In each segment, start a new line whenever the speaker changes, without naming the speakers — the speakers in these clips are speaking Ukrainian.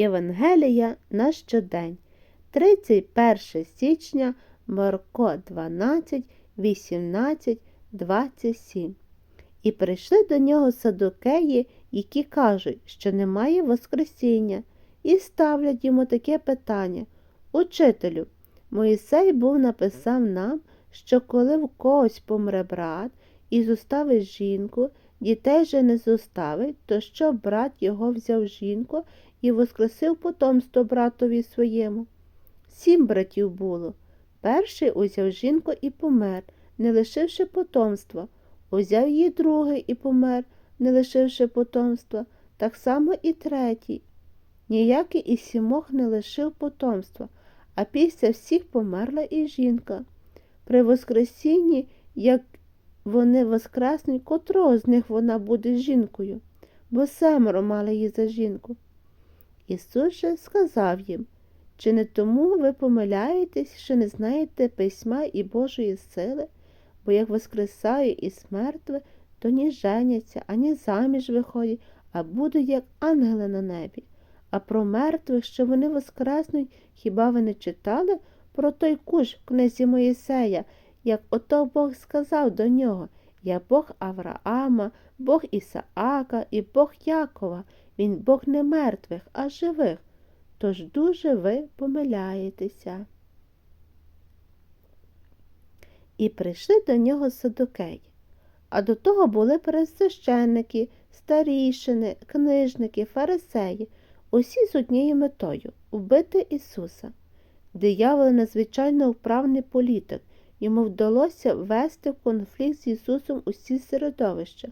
Євангелія на щодень. 31 січня Марко 12, 18, 27. І прийшли до нього садокеї, які кажуть, що немає Воскресіння, і ставлять йому таке питання Учителю, Моїсей був написав нам, що коли в когось помре брат і зоставить жінку, дітей же не зоставить, то що брат його взяв жінку і воскресив потомство братові своєму. Сім братів було. Перший узяв жінку і помер, не лишивши потомства. Узяв її другий і помер, не лишивши потомства, так само і третій. Ніякий із сімох не лишив потомства, а після всіх померла і жінка. При Воскресінні, як вони воскреснуть, котрого з них вона буде жінкою, бо семеро мали її за жінку. Ісус же сказав їм, чи не тому ви помиляєтесь, що не знаєте письма і Божої сили, бо як воскресає із мертвих, то ні женяться, ані заміж виходять, а будуть як ангели на небі. А про мертвих, що вони воскреснуть, хіба ви не читали про той куш в книзі Моїсея, як ото Бог сказав до нього Я Бог Авраама, Бог Ісаака і Бог Якова, він Бог не мертвих, а живих. Тож дуже ви помиляєтеся. І прийшли до нього садокеї. А до того були пересвященники, старішини, книжники, фарисеї, усі з однією метою вбити Ісуса. Диявол надзвичайно вправний політик, йому вдалося ввести в конфлікт з Ісусом усі середовища,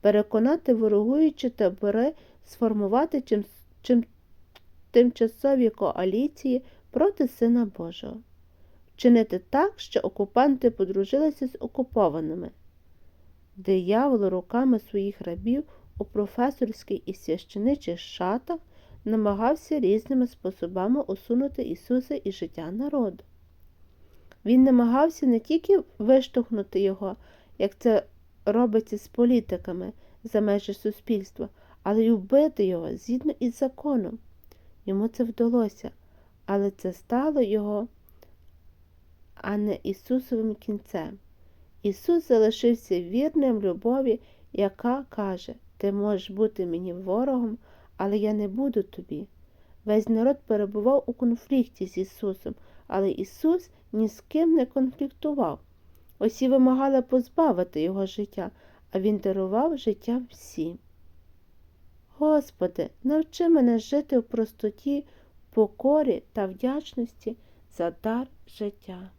переконати ворогуючі табори, сформувати чим, чим, тимчасові коаліції проти Сина Божого, вчинити так, що окупанти подружилися з окупованими. Диявол руками своїх рабів у професорських і священичих шатах намагався різними способами усунути Ісуса із життя народу. Він намагався не тільки виштовхнути його, як це робиться з політиками за межі суспільства, але й вбити його згідно із законом. Йому це вдалося, але це стало його, а не Ісусовим кінцем. Ісус залишився вірним любові, яка каже, ти можеш бути мені ворогом, але я не буду тобі. Весь народ перебував у конфлікті з Ісусом, але Ісус ні з ким не конфліктував. Усі вимагали позбавити Його життя, а Він дарував життя всім. Господи, навчи мене жити в простоті, покорі та вдячності за дар життя.